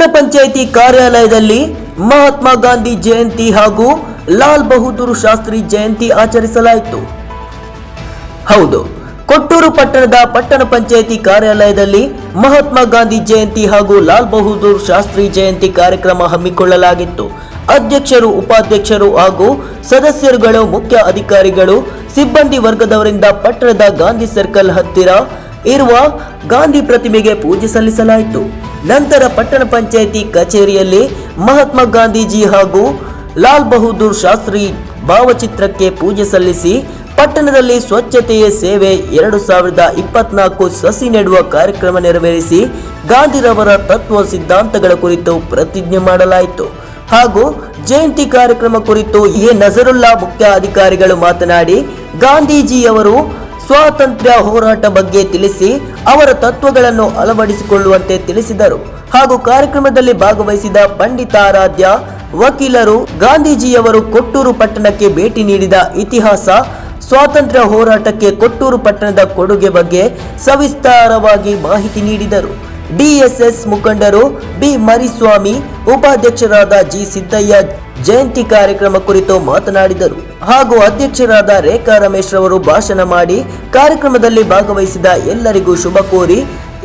ಪಟ್ಟಣ ಪಂಚಾಯಿತಿ ಕಾರ್ಯಾಲಯದಲ್ಲಿ ಮಹಾತ್ಮ ಗಾಂಧಿ ಜಯಂತಿ ಹಾಗೂ ಲಾಲ್ ಬಹದ್ದೂರ್ ಶಾಸ್ತ್ರಿ ಜಯಂತಿ ಆಚರಿಸಲಾಯಿತು. ಹೌದು, ಕೊಟ್ಟೂರು ಪಟ್ಟಣದ ಪಟ್ಟಣ ಪಂಚಾಯಿತಿ ಕಾರ್ಯಾಲಯದಲ್ಲಿ ಮಹಾತ್ಮ ಗಾಂಧಿ ಜಯಂತಿ ಹಾಗೂ ಲಾಲ್ ಬಹದ್ದೂರ್ ಶಾಸ್ತ್ರಿ ಜಯಂತಿ ಕಾರ್ಯಕ್ರಮ ಹಮ್ಮಿಕೊಳ್ಳಲಾಗಿತ್ತು. ಅಧ್ಯಕ್ಷರು, ಉಪಾಧ್ಯಕ್ಷರು ಹಾಗೂ ಸದಸ್ಯರುಗಳು, ಮುಖ್ಯ ಅಧಿಕಾರಿಗಳು, ಸಿಬ್ಬಂದಿ ವರ್ಗದವರಿಂದ ಪಟ್ಟಣದ ಗಾಂಧಿ ಸರ್ಕಲ್ ಹತ್ತಿರ ಇರುವ ಗಾಂಧಿ ಪ್ರತಿಮೆಗೆ ಪೂಜೆ ಸಲ್ಲಿಸಲಾಯಿತು. ನಂತರ ಪಟ್ಟಣ ಪಂಚಾಯಿತಿ ಕಚೇರಿಯಲ್ಲಿ ಮಹಾತ್ಮ ಗಾಂಧೀಜಿ ಹಾಗೂ ಲಾಲ್ ಬಹದ್ದೂರ್ ಶಾಸ್ತ್ರಿ ಭಾವಚಿತ್ರಕ್ಕೆ ಪೂಜೆ ಸಲ್ಲಿಸಿ ಪಟ್ಟಣದಲ್ಲಿ ಸ್ವಚ್ಛತೆಯ ಸೇವೆ ಎರಡು ಸಾವಿರದ ಇಪ್ಪತ್ನಾಲ್ಕು ಸಸಿ ನೆಡುವ ಕಾರ್ಯಕ್ರಮ ನೆರವೇರಿಸಿ ಗಾಂಧಿರವರ ತತ್ವ ಸಿದ್ಧಾಂತಗಳ ಕುರಿತು ಪ್ರತಿಜ್ಞೆ ಮಾಡಲಾಯಿತು. ಹಾಗೂ ಜಯಂತಿ ಕಾರ್ಯಕ್ರಮ ಕುರಿತು ಎ ನಜರುಲ್ಲಾ ಮುಖ್ಯ ಅಧಿಕಾರಿಗಳು ಮಾತನಾಡಿ, ಗಾಂಧೀಜಿಯವರು ಸ್ವಾತಂತ್ರ್ಯ ಹೋರಾಟ ಬಗ್ಗೆ ತಿಳಿಸಿ ಅವರ ತತ್ವಗಳನ್ನು ಅಳವಡಿಸಿಕೊಳ್ಳುವಂತೆ ತಿಳಿಸಿದರು. ಹಾಗೂ ಕಾರ್ಯಕ್ರಮದಲ್ಲಿ ಭಾಗವಹಿಸಿದ ಪಂಡಿತಾರಾಧ್ಯ ವಕೀಲರು ಗಾಂಧೀಜಿಯವರು ಕೊಟ್ಟೂರು ಪಟ್ಟಣಕ್ಕೆ ಭೇಟಿ ನೀಡಿದ ಇತಿಹಾಸ, ಸ್ವಾತಂತ್ರ್ಯ ಹೋರಾಟಕ್ಕೆ ಕೊಟ್ಟೂರು ಪಟ್ಟಣದ ಕೊಡುಗೆ ಬಗ್ಗೆ ಸವಿಸ್ತಾರವಾಗಿ ಮಾಹಿತಿ ನೀಡಿದರು. ಡಿಎಸ್ಎಸ್ ಮುಖಂಡರು ಬಿ ಮರಿಸ್ವಾಮಿ, ಉಪಾಧ್ಯಕ್ಷರಾದ ಜಿ ಸಿದ್ದಯ್ಯ ಜಯಂತಿ ಕಾರ್ಯಕ್ರಮ ಕುರಿತು ಮಾತನಾಡಿದರು. ಹಾಗೂ ಅಧ್ಯಕ್ಷರಾದ ರೇಖಾ ರಮೇಶ್ ರವರು ಭಾಷಣ ಮಾಡಿ ಕಾರ್ಯಕ್ರಮದಲ್ಲಿ ಭಾಗವಹಿಸಿದ ಎಲ್ಲರಿಗೂ ಶುಭ ಕೋರಿ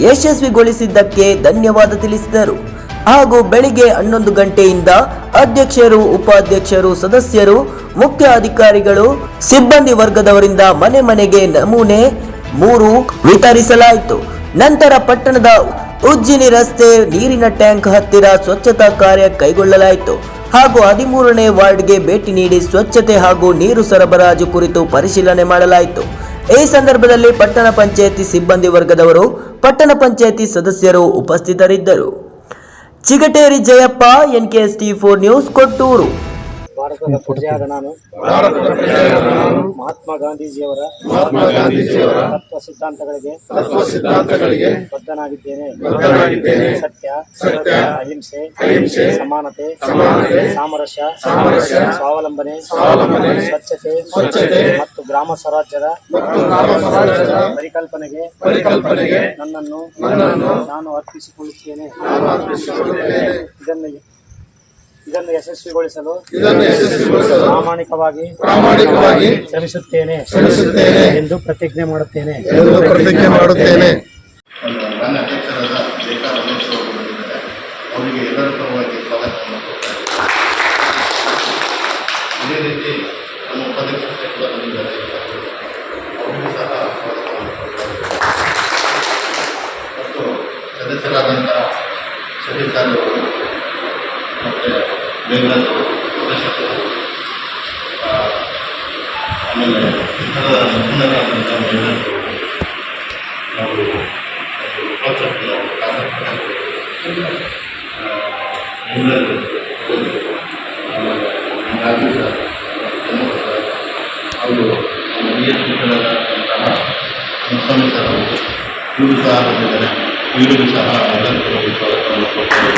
ಯಶಸ್ವಿಗೊಳಿಸಿದ್ದಕ್ಕೆ ಧನ್ಯವಾದ ತಿಳಿಸಿದರು. ಹಾಗೂ ಬೆಳಿಗ್ಗೆ ಹನ್ನೊಂದು ಗಂಟೆಯಿಂದ ಅಧ್ಯಕ್ಷರು, ಉಪಾಧ್ಯಕ್ಷರು, ಸದಸ್ಯರು, ಮುಖ್ಯ ಅಧಿಕಾರಿಗಳು, ಸಿಬ್ಬಂದಿ ವರ್ಗದವರಿಂದ ಮನೆ ಮನೆಗೆ ನಮೂನೆ ಮೂರು ವಿತರಿಸಲಾಯಿತು. ನಂತರ ಪಟ್ಟಣದ ಉಜ್ಜಿನಿ ರಸ್ತೆ, ನೀರಿನ ಟ್ಯಾಂಕ್ ಹತ್ತಿರ ಸ್ವಚ್ಛತಾ ಕಾರ್ಯ ಕೈಗೊಳ್ಳಲಾಯಿತು. ಹಾಗೂ ಹದಿಮೂರನೇ ವಾರ್ಡ್ಗೆ ಭೇಟಿ ನೀಡಿ ಸ್ವಚ್ಛತೆ ಹಾಗೂ ನೀರು ಸರಬರಾಜು ಕುರಿತು ಪರಿಶೀಲನೆ ಮಾಡಲಾಯಿತು. ಈ ಸಂದರ್ಭದಲ್ಲಿ ಪಟ್ಟಣ ಪಂಚಾಯಿತಿ ಸಿಬ್ಬಂದಿ ವರ್ಗದವರು, ಪಟ್ಟಣ ಪಂಚಾಯಿತಿ ಸದಸ್ಯರು ಉಪಸ್ಥಿತರಿದ್ದರು. Chigateri Jayappa NKS T four news, Kotturu. ಭಾರತದ ಪ್ರಜೆಯಾದ ನಾನು. ಮಹಾತ್ಮ ಗಾಂಧೀಜಿಯವರ ತತ್ವ ಸಿದ್ಧಾಂತಗಳಿಗೆ ಸಿದ್ಧಾಂತಗಳಿಗೆ ಬದ್ಧನಾಗಿದ್ದೇನೆ. ಸತ್ಯ ಅಹಿಂಸೆ ಅಹಿಂಸೆ, ಸಮಾನತೆ ಸಾಮರಸ್ಯ ಸ್ವಾವಲಂಬನೆ ಸ್ವಚ್ಛತೆ ಮತ್ತು ಗ್ರಾಮ ಸ್ವರಾಜ್ಯದ ಪರಿಕಲ್ಪನೆಗೆ ಪರಿಕಲ್ಪನೆಗೆ ನನ್ನನ್ನು ನಾನು ಅರ್ಪಿಸಿಕೊಳ್ಳುತ್ತೇನೆ. ಇದನ್ನು ಇದನ್ನು ಯಶಸ್ವಿಗೊಳಿಸಲು ಇದನ್ನು ಯಶಸ್ವಿಗೊಳಿಸಲು ಪ್ರಾಮಾಣಿಕವಾಗಿ ಪ್ರಾಮಾಣಿಕವಾಗಿ ಶ್ರಮಿಸುತ್ತೇನೆ ಶ್ರಮಿಸುತ್ತೇನೆ ಎಂದು ಪ್ರತಿಜ್ಞೆ ಮಾಡುತ್ತೇನೆ. ಎಂದು ಪ್ರತಿಜ್ಞೆ ಮಾಡುತ್ತೇನೆ. ನನ್ನ ಅಧ್ಯಕ್ಷರಾದ ರೇಖಾ ರಮೇಶ್ ಅವರು ಬಂದಿದ್ದಾರೆ. ಅವರಿಗೆ ಎಲ್ಲರ ಪರವಾಗಿ ಸ್ವಾಗತವನ್ನು ಕೊಡ್ತಾರೆ ಇದೇ ರೀತಿ ನಮ್ಮ ಉಪಾಧ್ಯಕ್ಷರು ಕೂಡ ಬಂದಿದ್ದಾರೆ. ಅವರಿಗೂ ಸಹ ಸ್ವಾಗತವನ್ನು ಮತ್ತು ಸದಸ್ಯರಾದಂಥ ಸತೀಶ್ ಅವರು ಮತ್ತು ಆ, ಆಮೇಲೆ ಇತರ ಮುಖಂಡರಾದಂಥ ಮಹಿಳೆಯರು ನಾವು ಉಪಚಕ್ರ ಎಲ್ಲರೂ ಆಮೇಲೆ ಗಾಂಧಿ ಸರ್ ಪ್ರಮುಖ ಸರ್ ಅವರು ನಮ್ಮ ಬಿ ಎಸ್ ಅವರು ಇವರು ಸಹ ಬಂದಿದ್ದಾರೆ ಸಹ ಎಲ್ಲರಿಗೂ ಸ್ವಾಗತವನ್ನು ಕೊಡ್ತಾರೆ